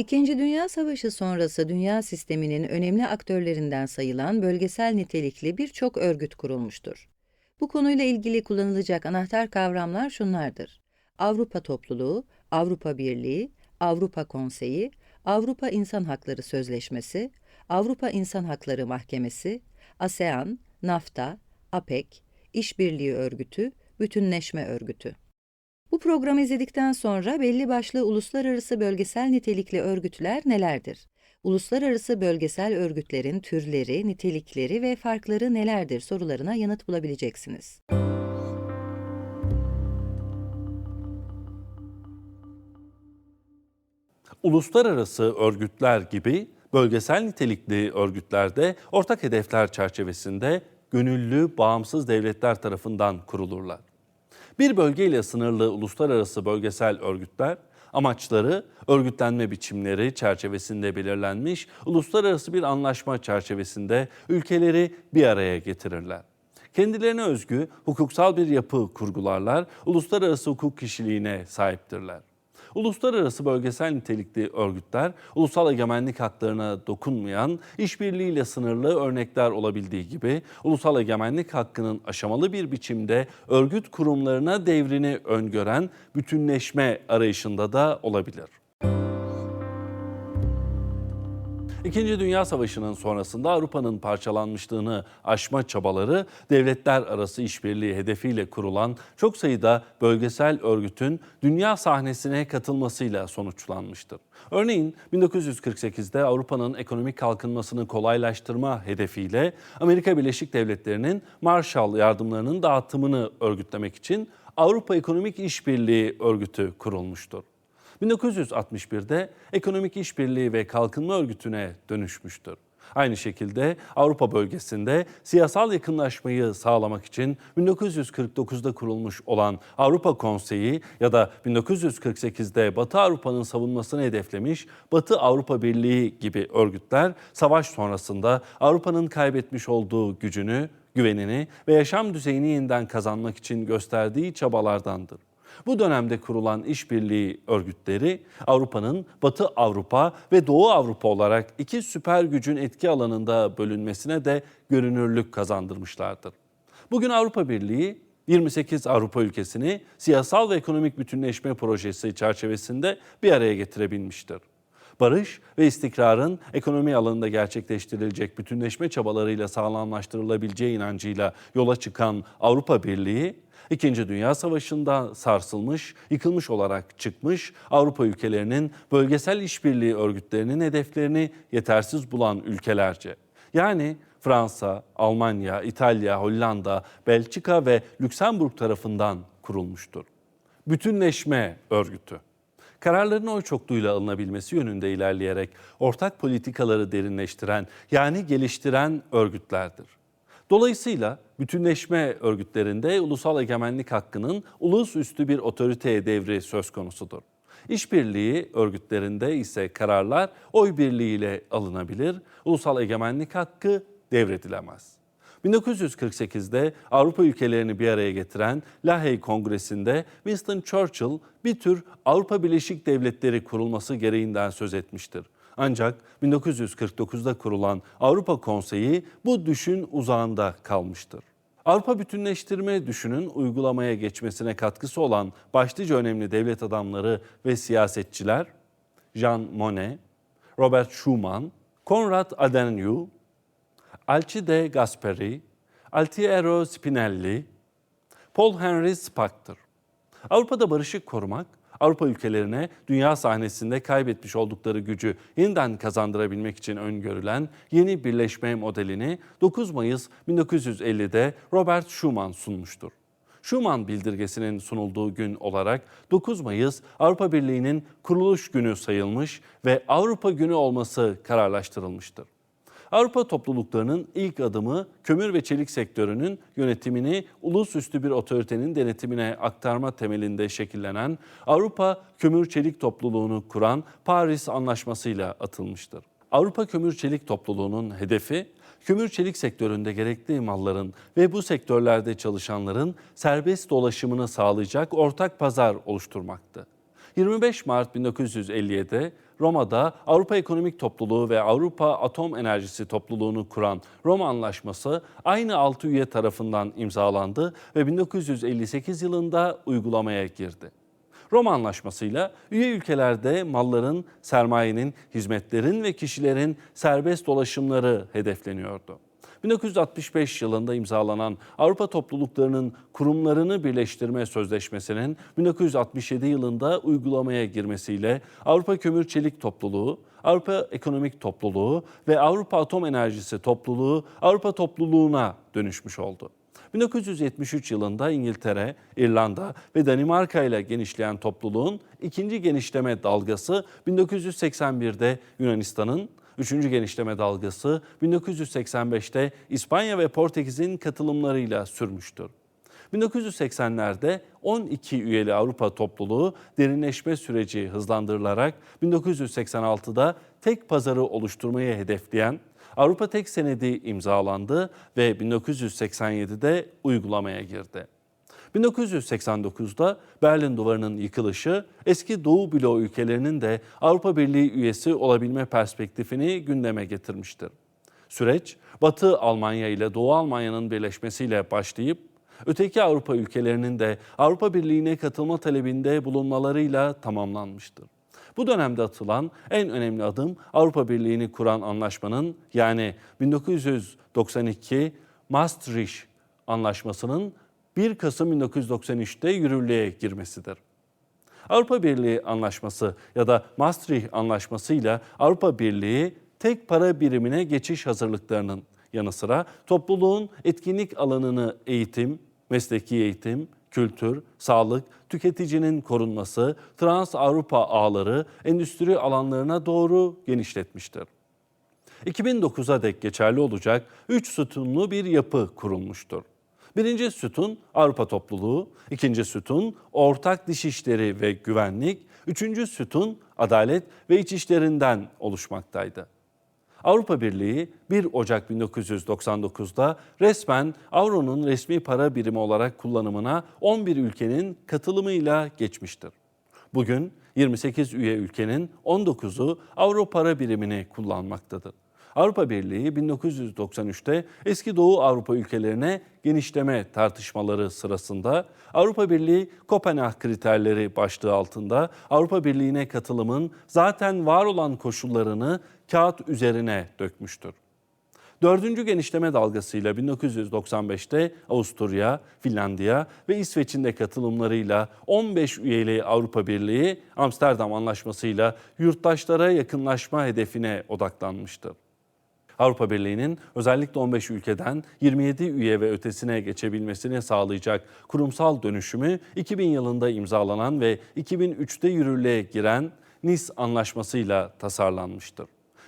İkinci Dünya Savaşı sonrası dünya sisteminin önemli aktörlerinden sayılan bölgesel nitelikli birçok örgüt kurulmuştur. Bu konuyla ilgili kullanılacak anahtar kavramlar şunlardır. Avrupa Topluluğu, Avrupa Birliği, Avrupa Konseyi, Avrupa İnsan Hakları Sözleşmesi, Avrupa İnsan Hakları Mahkemesi, ASEAN, NAFTA, APEC, İşbirliği Örgütü, Bütünleşme Örgütü. Bu programı izledikten sonra belli başlı uluslararası bölgesel nitelikli örgütler nelerdir? Uluslararası bölgesel örgütlerin türleri, nitelikleri ve farkları nelerdir sorularına yanıt bulabileceksiniz. Uluslararası örgütler gibi bölgesel nitelikli örgütlerde ortak hedefler çerçevesinde gönüllü bağımsız devletler tarafından kurulurlar. Bir bölgeyle sınırlı uluslararası bölgesel örgütler amaçları örgütlenme biçimleri çerçevesinde belirlenmiş uluslararası bir anlaşma çerçevesinde ülkeleri bir araya getirirler. Kendilerine özgü hukuksal bir yapı kurgularlar, uluslararası hukuk kişiliğine sahiptirler. Uluslararası bölgesel nitelikli örgütler, ulusal egemenlik haklarına dokunmayan, işbirliğiyle sınırlı örnekler olabildiği gibi, ulusal egemenlik hakkının aşamalı bir biçimde örgüt kurumlarına devrini öngören bütünleşme arayışında da olabilir. İkinci Dünya Savaşı'nın sonrasında Avrupa'nın parçalanmışlığını aşma çabaları devletler arası işbirliği hedefiyle kurulan çok sayıda bölgesel örgütün dünya sahnesine katılmasıyla sonuçlanmıştır. Örneğin 1948'de Avrupa'nın ekonomik kalkınmasını kolaylaştırma hedefiyle Amerika Birleşik Devletleri'nin Marshall yardımlarının dağıtımını örgütlemek için Avrupa Ekonomik İşbirliği Örgütü kurulmuştur. 1961'de Ekonomik İşbirliği ve Kalkınma Örgütü'ne dönüşmüştür. Aynı şekilde Avrupa bölgesinde siyasal yakınlaşmayı sağlamak için 1949'da kurulmuş olan Avrupa Konseyi ya da 1948'de Batı Avrupa'nın savunmasını hedeflemiş Batı Avrupa Birliği gibi örgütler savaş sonrasında Avrupa'nın kaybetmiş olduğu gücünü, güvenini ve yaşam düzeyini yeniden kazanmak için gösterdiği çabalardandır. Bu dönemde kurulan işbirliği örgütleri Avrupa'nın Batı Avrupa ve Doğu Avrupa olarak iki süper gücün etki alanında bölünmesine de görünürlük kazandırmışlardır. Bugün Avrupa Birliği 28 Avrupa ülkesini siyasal ve ekonomik bütünleşme projesi çerçevesinde bir araya getirebilmiştir. Barış ve istikrarın ekonomi alanında gerçekleştirilecek bütünleşme çabalarıyla sağlamlaştırılabileceği inancıyla yola çıkan Avrupa Birliği, İkinci Dünya Savaşı'nda sarsılmış, yıkılmış olarak çıkmış Avrupa ülkelerinin bölgesel işbirliği örgütlerinin hedeflerini yetersiz bulan ülkelerce. Yani Fransa, Almanya, İtalya, Hollanda, Belçika ve Lüksemburg tarafından kurulmuştur. Bütünleşme örgütü kararların oy çokluğuyla alınabilmesi yönünde ilerleyerek ortak politikaları derinleştiren yani geliştiren örgütlerdir. Dolayısıyla bütünleşme örgütlerinde ulusal egemenlik hakkının ulusüstü bir otoriteye devri söz konusudur. İşbirliği örgütlerinde ise kararlar oy birliğiyle alınabilir, ulusal egemenlik hakkı devredilemez. 1948'de Avrupa ülkelerini bir araya getiren Lahey Kongresi'nde Winston Churchill bir tür Avrupa Birleşik Devletleri kurulması gereğinden söz etmiştir. Ancak 1949'da kurulan Avrupa Konseyi bu düşün uzağında kalmıştır. Avrupa bütünleştirme düşünün uygulamaya geçmesine katkısı olan başlıca önemli devlet adamları ve siyasetçiler Jean Monnet, Robert Schuman, Konrad Adenauer, Alcide Gasperi, Altiero Spinelli, Paul Henry Spack'tır. Avrupa'da barışı korumak, Avrupa ülkelerine dünya sahnesinde kaybetmiş oldukları gücü yeniden kazandırabilmek için öngörülen yeni birleşme modelini 9 Mayıs 1950'de Robert Schuman sunmuştur. Schuman bildirgesinin sunulduğu gün olarak 9 Mayıs Avrupa Birliği'nin kuruluş günü sayılmış ve Avrupa Günü olması kararlaştırılmıştır. Avrupa topluluklarının ilk adımı kömür ve çelik sektörünün yönetimini ulusüstü bir otoritenin denetimine aktarma temelinde şekillenen Avrupa Kömür Çelik Topluluğunu kuran Paris Anlaşması'yla atılmıştır. Avrupa Kömür Çelik Topluluğu'nun hedefi kömür çelik sektöründe gerekli malların ve bu sektörlerde çalışanların serbest dolaşımını sağlayacak ortak pazar oluşturmaktı. 25 Mart 1957'de Roma'da Avrupa Ekonomik Topluluğu ve Avrupa Atom Enerjisi Topluluğunu kuran Roma Anlaşması aynı altı üye tarafından imzalandı ve 1958 yılında uygulamaya girdi. Roma Anlaşması'yla üye ülkelerde malların, sermayenin, hizmetlerin ve kişilerin serbest dolaşımları hedefleniyordu. 1965 yılında imzalanan Avrupa topluluklarının kurumlarını birleştirme sözleşmesinin 1967 yılında uygulamaya girmesiyle Avrupa Kömür Çelik Topluluğu, Avrupa Ekonomik Topluluğu ve Avrupa Atom Enerjisi Topluluğu Avrupa Topluluğuna dönüşmüş oldu. 1973 yılında İngiltere, İrlanda ve Danimarka ile genişleyen topluluğun ikinci genişleme dalgası 1981'de Yunanistan'ın, üçüncü genişleme dalgası 1985'te İspanya ve Portekiz'in katılımlarıyla sürmüştür. 1980'lerde 12 üyeli Avrupa topluluğu derinleşme süreci hızlandırılarak 1986'da tek pazarı oluşturmayı hedefleyen Avrupa Tek Senedi imzalandı ve 1987'de uygulamaya girdi. 1989'da Berlin Duvarı'nın yıkılışı eski Doğu bloğu ülkelerinin de Avrupa Birliği üyesi olabilme perspektifini gündeme getirmiştir. Süreç Batı Almanya ile Doğu Almanya'nın birleşmesiyle başlayıp öteki Avrupa ülkelerinin de Avrupa Birliği'ne katılma talebinde bulunmalarıyla tamamlanmıştır. Bu dönemde atılan en önemli adım Avrupa Birliği'ni kuran anlaşmanın yani 1992 Maastricht Anlaşması'nın 1 Kasım 1993'te yürürlüğe girmesidir. Avrupa Birliği Anlaşması ya da Maastricht Anlaşması ile Avrupa Birliği tek para birimine geçiş hazırlıklarının yanı sıra topluluğun etkinlik alanını eğitim, mesleki eğitim, kültür, sağlık, tüketicinin korunması, Trans Avrupa ağları, endüstri alanlarına doğru genişletmiştir. 2009'a dek geçerli olacak 3 sütunlu bir yapı kurulmuştur. Birinci sütun Avrupa topluluğu, ikinci sütun ortak diş işleri ve güvenlik, üçüncü sütun adalet ve iç işlerinden oluşmaktaydı. Avrupa Birliği 1 Ocak 1999'da resmen avronun resmi para birimi olarak kullanımına 11 ülkenin katılımıyla geçmiştir. Bugün 28 üye ülkenin 19'u avro para birimini kullanmaktadır. Avrupa Birliği 1993'te eski Doğu Avrupa ülkelerine genişleme tartışmaları sırasında Avrupa Birliği Kopenhag kriterleri başlığı altında Avrupa Birliği'ne katılımın zaten var olan koşullarını kağıt üzerine dökmüştür. Dördüncü genişleme dalgasıyla 1995'te Avusturya, Finlandiya ve İsveç'in de katılımlarıyla 15 üyeli Avrupa Birliği Amsterdam Anlaşması'yla yurttaşlara yakınlaşma hedefine odaklanmıştır. Avrupa Birliği'nin özellikle 15 ülkeden 27 üye ve ötesine geçebilmesini sağlayacak kurumsal dönüşümü 2000 yılında imzalanan ve 2003'te yürürlüğe giren Nice Anlaşması'yla tasarlanmıştır.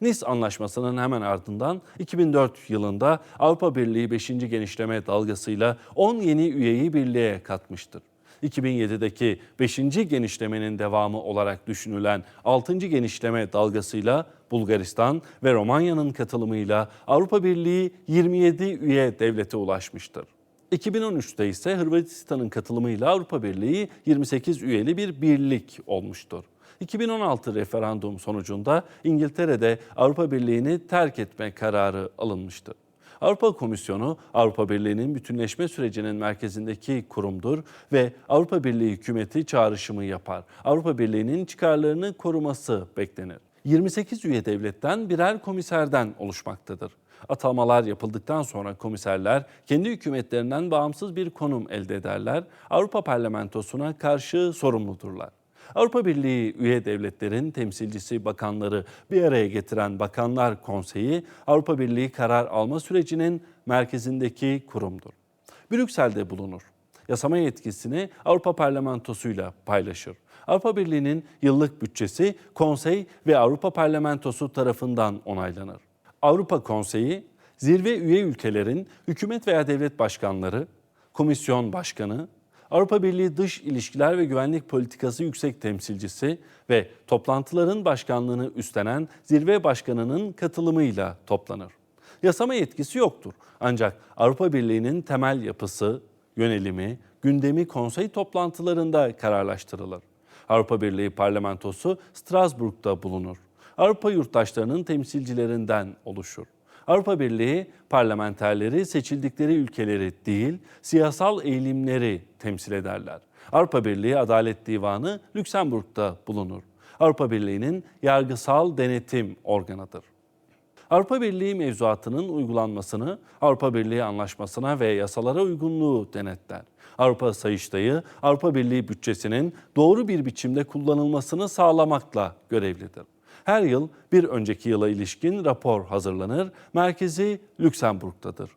Nice Anlaşması'nın hemen ardından 2004 yılında Avrupa Birliği 5. genişleme dalgasıyla 10 yeni üyeyi birliğe katmıştır. 2007'deki 5. genişlemenin devamı olarak düşünülen 6. genişleme dalgasıyla Bulgaristan ve Romanya'nın katılımıyla Avrupa Birliği 27 üye devlete ulaşmıştır. 2013'te ise Hırvatistan'ın katılımıyla Avrupa Birliği 28 üyeli bir birlik olmuştur. 2016 referandum sonucunda İngiltere'de Avrupa Birliği'ni terk etme kararı alınmıştır. Avrupa Komisyonu Avrupa Birliği'nin bütünleşme sürecinin merkezindeki kurumdur ve Avrupa Birliği hükümeti çağrışımı yapar. Avrupa Birliği'nin çıkarlarını koruması beklenir. 28 üye devletten birer komiserden oluşmaktadır. Atamalar yapıldıktan sonra komiserler kendi hükümetlerinden bağımsız bir konum elde ederler. Avrupa Parlamentosu'na karşı sorumludurlar. Avrupa Birliği üye devletlerin temsilcisi bakanları bir araya getiren Bakanlar Konseyi Avrupa Birliği karar alma sürecinin merkezindeki kurumdur. Brüksel'de bulunur. Yasama yetkisini Avrupa Parlamentosu'yla paylaşır. Avrupa Birliği'nin yıllık bütçesi Konsey ve Avrupa Parlamentosu tarafından onaylanır. Avrupa Konseyi zirve üye ülkelerin hükümet veya devlet başkanları, komisyon başkanı, Avrupa Birliği Dış İlişkiler ve Güvenlik Politikası Yüksek Temsilcisi ve toplantıların başkanlığını üstlenen zirve başkanının katılımıyla toplanır. Yasama yetkisi yoktur. Ancak Avrupa Birliği'nin temel yapısı, yönelimi, gündemi konsey toplantılarında kararlaştırılır. Avrupa Birliği Parlamentosu Strasbourg'da bulunur. Avrupa yurttaşlarının temsilcilerinden oluşur. Avrupa Birliği parlamenterleri seçildikleri ülkeleri değil, siyasal eğilimleri temsil ederler. Avrupa Birliği Adalet Divanı Lüksemburg'da bulunur. Avrupa Birliği'nin yargısal denetim organıdır. Avrupa Birliği mevzuatının uygulanmasını Avrupa Birliği anlaşmasına ve yasalara uygunluğu denetler. Avrupa Sayıştayı Avrupa Birliği bütçesinin doğru bir biçimde kullanılmasını sağlamakla görevlidir. Her yıl bir önceki yıla ilişkin rapor hazırlanır. Merkezi Lüksemburg'dadır.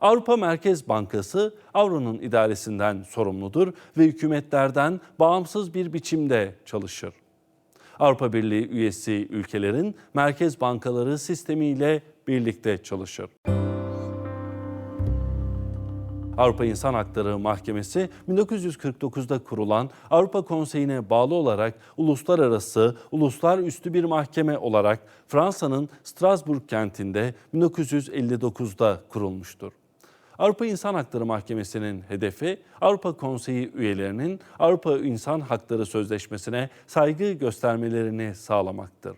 Avrupa Merkez Bankası Avro'nun idaresinden sorumludur ve hükümetlerden bağımsız bir biçimde çalışır. Avrupa Birliği üyesi ülkelerin merkez bankaları sistemiyle birlikte çalışır. Avrupa İnsan Hakları Mahkemesi 1949'da kurulan Avrupa Konseyi'ne bağlı olarak uluslararası, uluslararası bir mahkeme olarak Fransa'nın Strasbourg kentinde 1959'da kurulmuştur. Avrupa İnsan Hakları Mahkemesi'nin hedefi Avrupa Konseyi üyelerinin Avrupa İnsan Hakları Sözleşmesi'ne saygı göstermelerini sağlamaktır.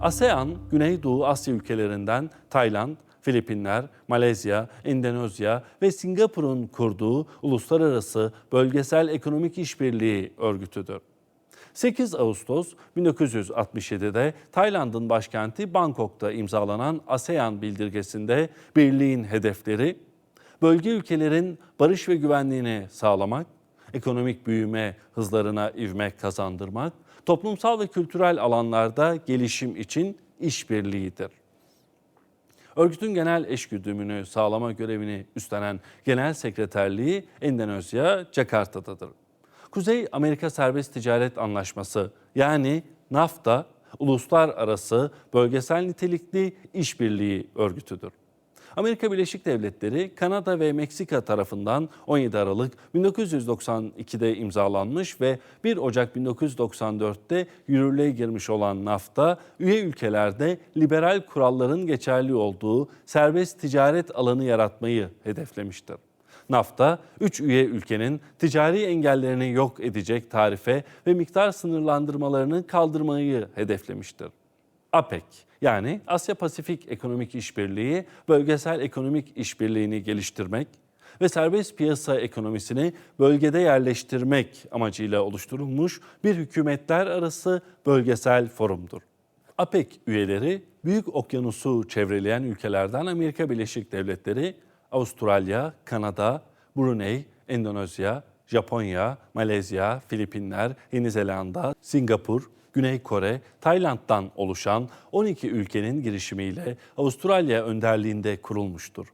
ASEAN, Güneydoğu Asya ülkelerinden Tayland, Filipinler, Malezya, Endonezya ve Singapur'un kurduğu uluslararası bölgesel ekonomik işbirliği örgütüdür. 8 Ağustos 1967'de Tayland'ın başkenti Bangkok'ta imzalanan ASEAN bildirgesinde birliğin hedefleri bölge ülkelerin barış ve güvenliğini sağlamak, ekonomik büyüme hızlarına ivme kazandırmak, toplumsal ve kültürel alanlarda gelişim için işbirliğidir. Örgütün genel eşgüdümünü sağlama görevini üstlenen genel sekreterliği Endonezya, Jakarta'dadır. Kuzey Amerika Serbest Ticaret Anlaşması yani NAFTA, uluslararası bölgesel nitelikli işbirliği örgütüdür. Amerika Birleşik Devletleri, Kanada ve Meksika tarafından 17 Aralık 1992'de imzalanmış ve 1 Ocak 1994'te yürürlüğe girmiş olan NAFTA, üye ülkelerde liberal kuralların geçerli olduğu serbest ticaret alanı yaratmayı hedeflemiştir. NAFTA, 3 üye ülkenin ticari engellerini yok edecek tarife ve miktar sınırlandırmalarını kaldırmayı hedeflemiştir. APEC yani Asya Pasifik Ekonomik İşbirliği, bölgesel ekonomik işbirliğini geliştirmek ve serbest piyasa ekonomisini bölgede yerleştirmek amacıyla oluşturulmuş bir hükümetler arası bölgesel forumdur. APEC üyeleri Büyük Okyanusu çevreleyen ülkelerden Amerika Birleşik Devletleri, Avustralya, Kanada, Brunei, Endonezya, Japonya, Malezya, Filipinler, Yeni Zelanda, Singapur, Güney Kore, Tayland'dan oluşan 12 ülkenin girişimiyle Avustralya önderliğinde kurulmuştur.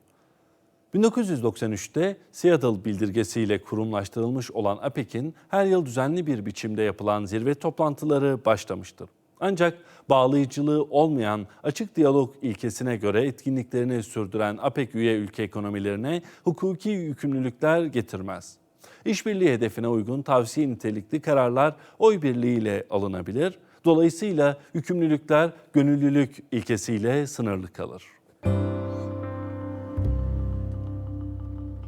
1993'te Seattle bildirgesiyle kurumlaştırılmış olan APEC'in her yıl düzenli bir biçimde yapılan zirve toplantıları başlamıştır. Ancak bağlayıcılığı olmayan açık diyalog ilkesine göre etkinliklerini sürdüren APEC üye ülke ekonomilerine hukuki yükümlülükler getirmez. İşbirliği hedefine uygun tavsiye nitelikli kararlar oy birliğiyle alınabilir. Dolayısıyla yükümlülükler gönüllülük ilkesiyle sınırlı kalır.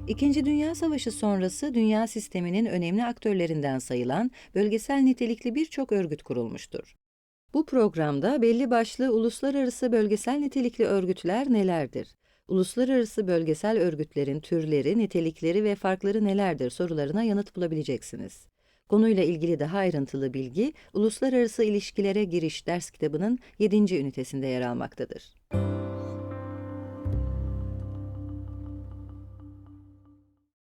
İkinci Dünya Savaşı sonrası dünya sisteminin önemli aktörlerinden sayılan bölgesel nitelikli birçok örgüt kurulmuştur. Bu programda belli başlı uluslararası bölgesel nitelikli örgütler nelerdir? Uluslararası bölgesel örgütlerin türleri, nitelikleri ve farkları nelerdir sorularına yanıt bulabileceksiniz. Konuyla ilgili daha ayrıntılı bilgi, Uluslararası İlişkilere Giriş ders kitabının 7. ünitesinde yer almaktadır.